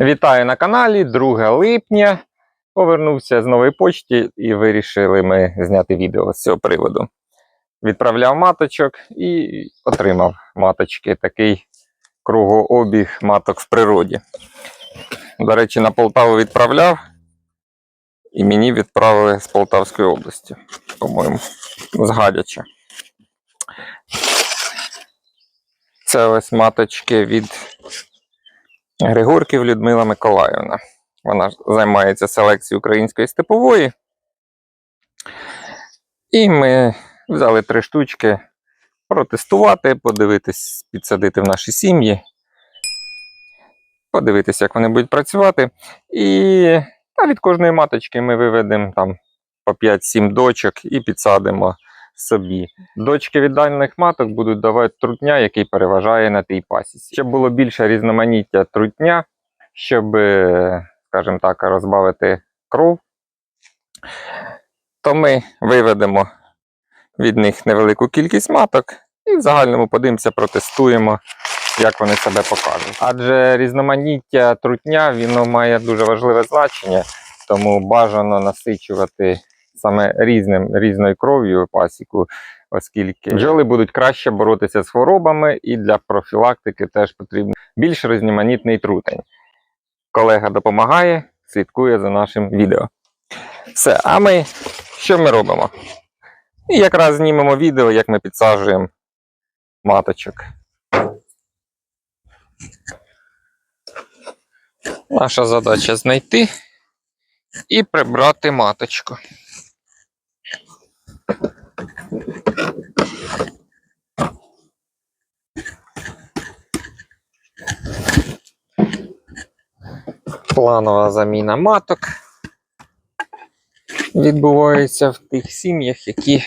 Вітаю на каналі 2 липня. Повернувся з нової почти і вирішили ми зняти відео з цього приводу. Відправляв маточок і отримав маточки. Такий кругообіг маток в природі. До речі, на Полтаву відправляв, і мені відправили з Полтавської області, по-моєму, з. Це ось маточки від Григорків Людмила Миколаївна. Вона займається селекцією української степової. І ми взяли три штучки протестувати, подивитись, підсадити в наші сім'ї, подивитися, як вони будуть працювати. І та від кожної маточки ми виведемо там по 5-7 дочок і підсадимо собі. Дочки від даних маток будуть давати трутня, який переважає на тій пасіці. Щоб було більше різноманіття трутня, щоб, е, скажімо так, розбавити кров, то ми виведемо від них невелику кількість маток і в загальному подивимося, протестуємо, як вони себе покажуть. Адже різноманіття трутня воно має дуже важливе значення, тому бажано насичувати саме різним, різною кров'ю пасіку, оскільки бджоли будуть краще боротися з хворобами, і для профілактики теж потрібен більш різноманітний трутень. Колега допомагає, слідкує за нашим відео. Все, а ми що ми робимо? І якраз знімемо відео, як ми підсаджуємо маточок. Наша задача знайти і прибрати маточку. Планова заміна маток відбувається в тих сім'ях, які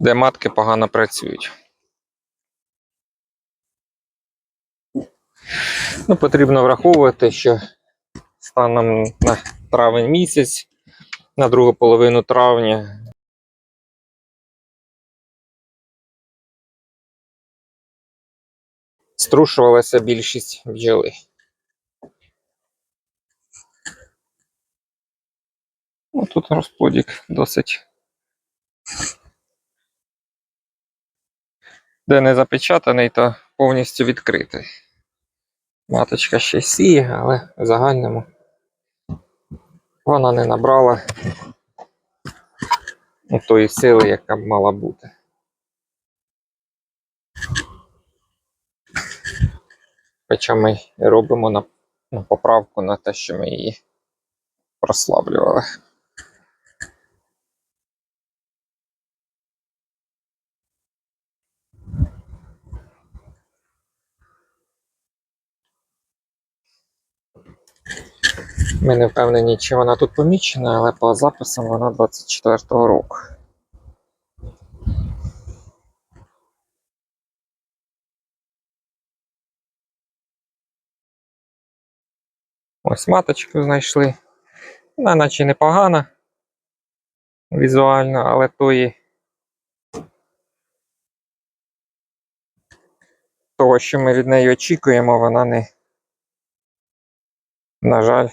де матки погано працюють. Ну, потрібно враховувати, що станом на травень місяць, на другу половину травня. Струшувалася більшість бджоли. Ну, тут розплодік досить. Де не запечатаний, то повністю відкритий. Маточка ще сіє, але в загальному вона не набрала ну, тої сили, яка б мала бути. Хоча ми робимо на, на поправку на те, що ми її прослаблювали. Ми не впевнені, чи вона тут помічена, але по записам вона 24-го року. Ось маточку знайшли. Вона наче непогана візуально, але тої того, що ми від неї очікуємо, вона не, на жаль,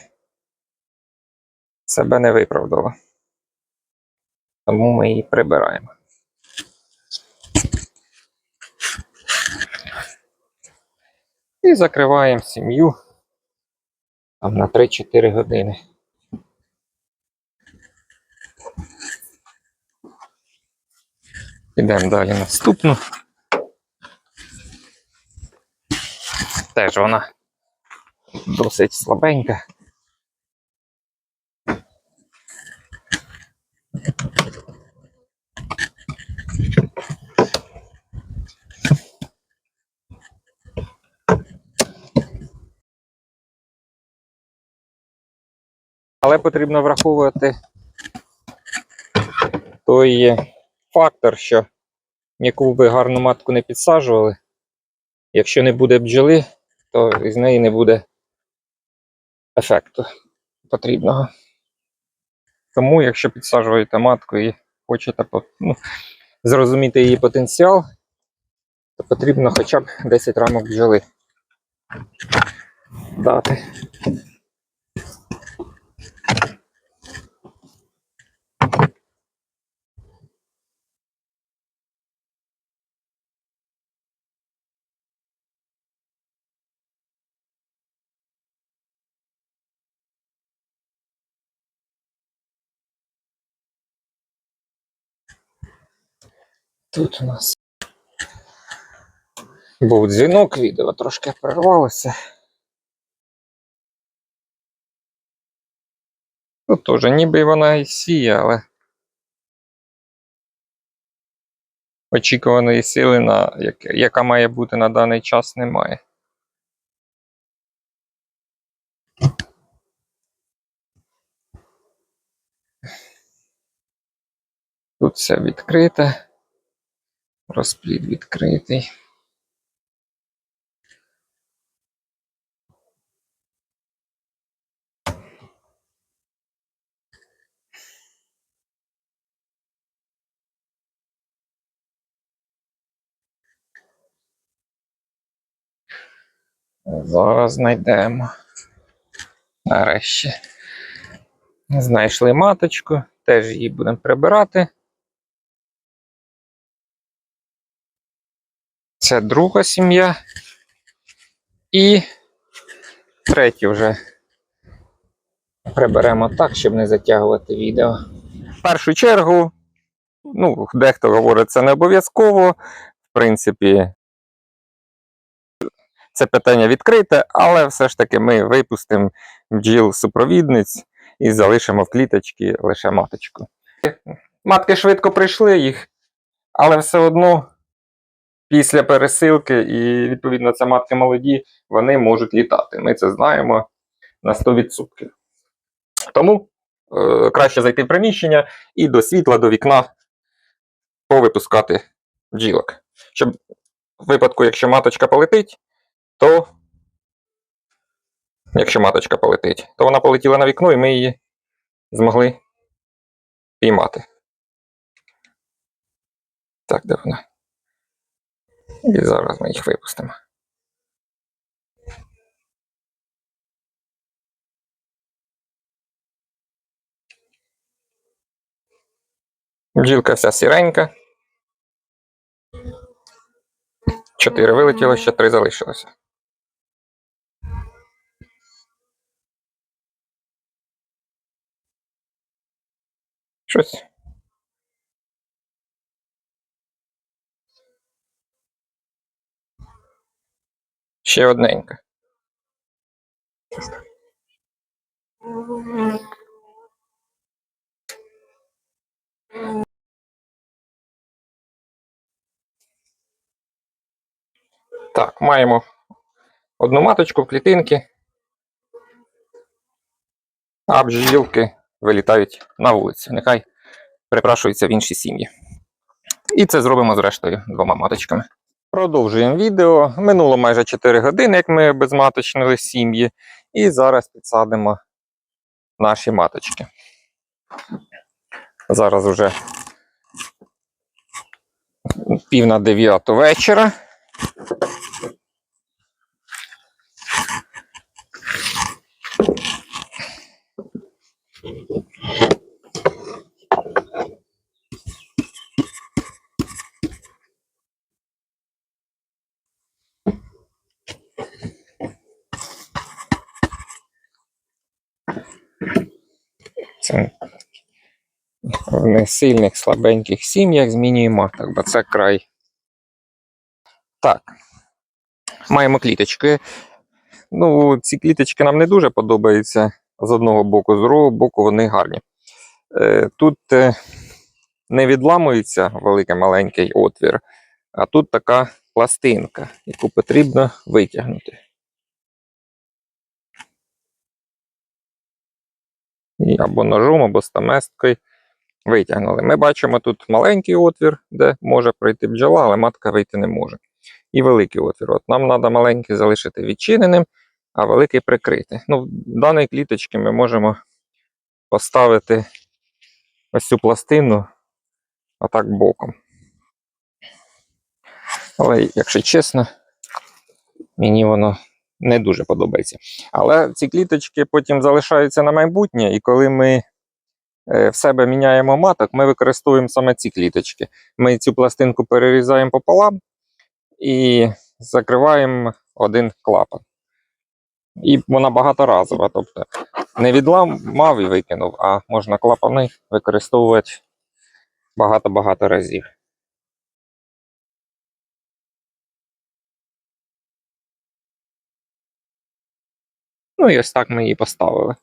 себе не виправдала. Тому ми її прибираємо. І закриваємо сім'ю там на 3-4 години. Ідемо далі наступну. Теж вона досить слабенька. Але потрібно враховувати той фактор, що яку би гарну матку не підсаджували, якщо не буде бджоли, то із неї не буде ефекту потрібного. Тому, якщо підсаджуєте матку і хочете ну, зрозуміти її потенціал, то потрібно хоча б 10 рамок бджоли дати. Тут у нас був дзвінок, відео трошки перервалося. Тут теж ніби вона і сіє, але очікуваної сили, на, яка має бути на даний час, немає. Тут все відкрите. Розплід відкритий. Зараз знайдемо. Нарешті. Знайшли маточку, теж її будемо прибирати. Це друга сім'я. І третю вже приберемо так, щоб не затягувати відео. В першу чергу, ну, дехто говорить, це не обов'язково. В принципі, це питання відкрите, але все ж таки ми випустимо бджіл супровідниць і залишимо в кліточці лише маточку. Матки швидко прийшли їх, але все одно після пересилки, і відповідно це матки молоді, вони можуть літати. Ми це знаємо на 100%. Тому е, краще зайти в приміщення і до світла, до вікна повипускати бджілок. Щоб в випадку, якщо маточка полетить, то якщо маточка полетить, то вона полетіла на вікно, і ми її змогли піймати. Так, де вона? І зараз ми їх випустимо. Бджілка вся сіренька. Чотири вилетіло, ще три залишилося. Щось. Ще одненька. Так, маємо одну маточку в клітинки, а бджілки вилітають на вулицю. Нехай перепрашуються в інші сім'ї. І це зробимо з рештою двома маточками. Продовжуємо відео. Минуло майже 4 години, як ми безматочнили сім'ї. І зараз підсадимо наші маточки. Зараз уже пів на дев'яту вечора. В несильних, слабеньких сім'ях змінюємо маток, бо це край. Так. Маємо кліточки. Ну, ці кліточки нам не дуже подобаються з одного боку, з другого боку вони гарні. Е, Тут е, не відламується великий маленький отвір, а тут така пластинка, яку потрібно витягнути. І або ножом, або стаместкою витягнули. Ми бачимо тут маленький отвір, де може пройти бджола, але матка вийти не може. І великий отвір. От Нам треба маленький залишити відчиненим, а великий прикрити. Ну, в даній кліточці ми можемо поставити ось цю пластину отак боком. Але, якщо чесно, мені воно не дуже подобається. Але ці кліточки потім залишаються на майбутнє, і коли ми е, в себе міняємо маток, ми використовуємо саме ці кліточки. Ми цю пластинку перерізаємо пополам і закриваємо один клапан. І вона багаторазова. Тобто не відламав і викинув, а можна клапани використовувати багато-багато разів. Ну і ось так ми її поставили.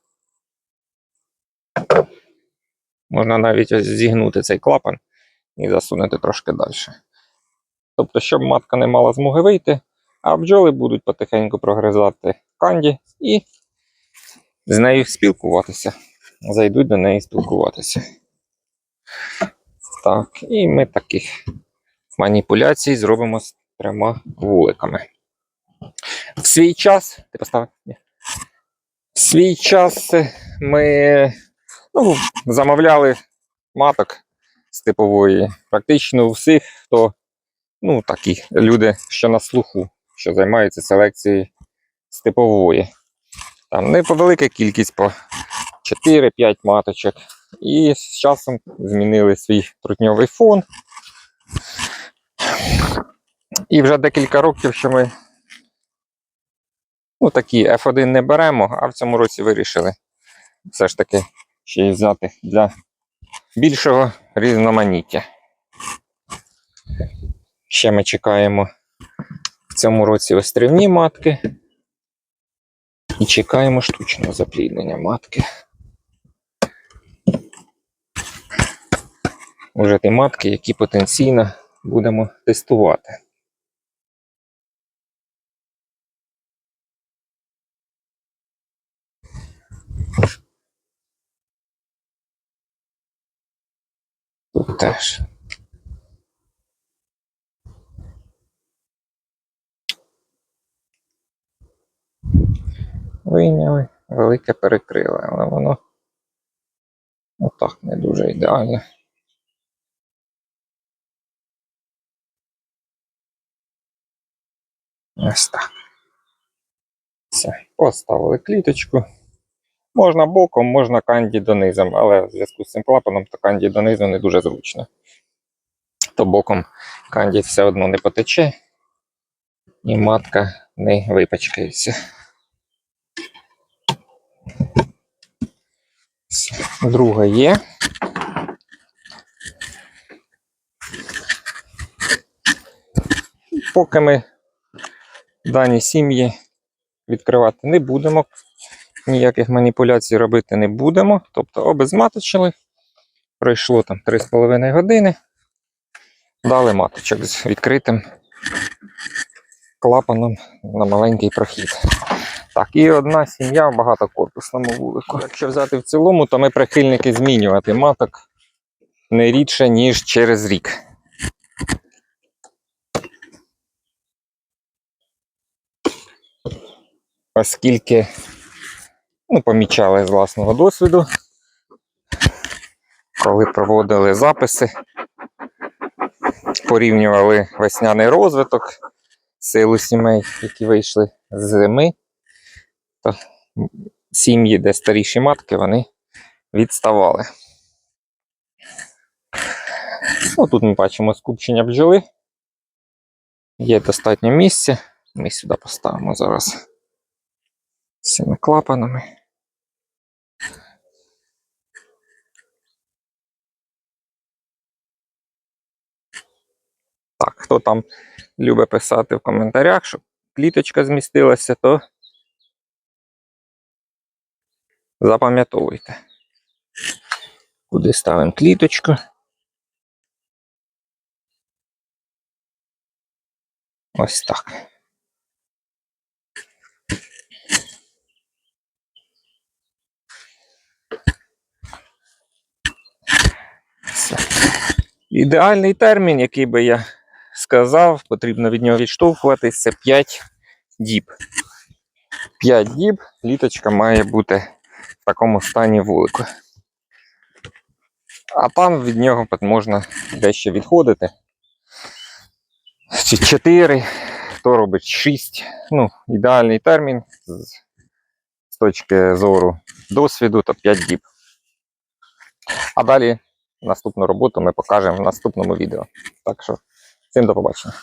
Можна навіть ось зігнути цей клапан і засунути трошки далі. Тобто, щоб матка не мала змоги вийти, а бджоли будуть потихеньку прогризати канді і з нею спілкуватися. Зайдуть до неї спілкуватися. Так, і ми таких маніпуляцій зробимо з трьома вуликами. В свій час. Ти поставив? Ні. Свій час ми ну, замовляли маток з типової. Практично у всіх, хто ну, такі люди, що на слуху, що займаються селекцією з типової. Там не по велика кількість, по 4-5 маточок. І з часом змінили свій трутньовий фон. І вже декілька років, що ми ну, такі F1 не беремо, а в цьому році вирішили все ж таки ще й взяти для більшого різноманіття. Ще ми чекаємо в цьому році острівні матки. І чекаємо штучного запліднення матки. Уже ті матки, які потенційно будемо тестувати. Тут теж. Вийняли, велике перекрили, але воно отак не дуже ідеально. Ось так. Все, поставили кліточку. Можна боком, можна канді донизом, але в зв'язку з цим клапаном, то канді донизу не дуже зручно. То боком канді все одно не потече, і матка не випачкається. Друга є. Поки ми дані сім'ї відкривати не будемо, ніяких маніпуляцій робити не будемо. Тобто обезматочили. Пройшло там 3,5 години. Дали маточок з відкритим клапаном на маленький прохід. Так, і одна сім'я в багатокорпусному вулику. Якщо взяти в цілому, то ми прихильники змінювати маток не рідше, ніж через рік. Оскільки ну, помічали з власного досвіду, коли проводили записи, порівнювали весняний розвиток, силу сімей, які вийшли з зими, то сім'ї, де старіші матки, вони відставали. Ну, тут ми бачимо скупчення бджоли. Є достатньо місця. Ми сюди поставимо зараз з цими клапанами. Так, хто там любить писати в коментарях, щоб кліточка змістилася, то запам'ятовуйте. Куди ставимо кліточку. Ось так. Ідеальний термін, який би я сказав, потрібно від нього відштовхуватись, це 5 діб. 5 діб літочка має бути в такому стані вулику. А там від нього можна дещо відходити. 4, хто робить 6. Ну, ідеальний термін з точки зору досвіду, то 5 діб. А далі наступну роботу ми покажемо в наступному відео. Так що, всім до побачення.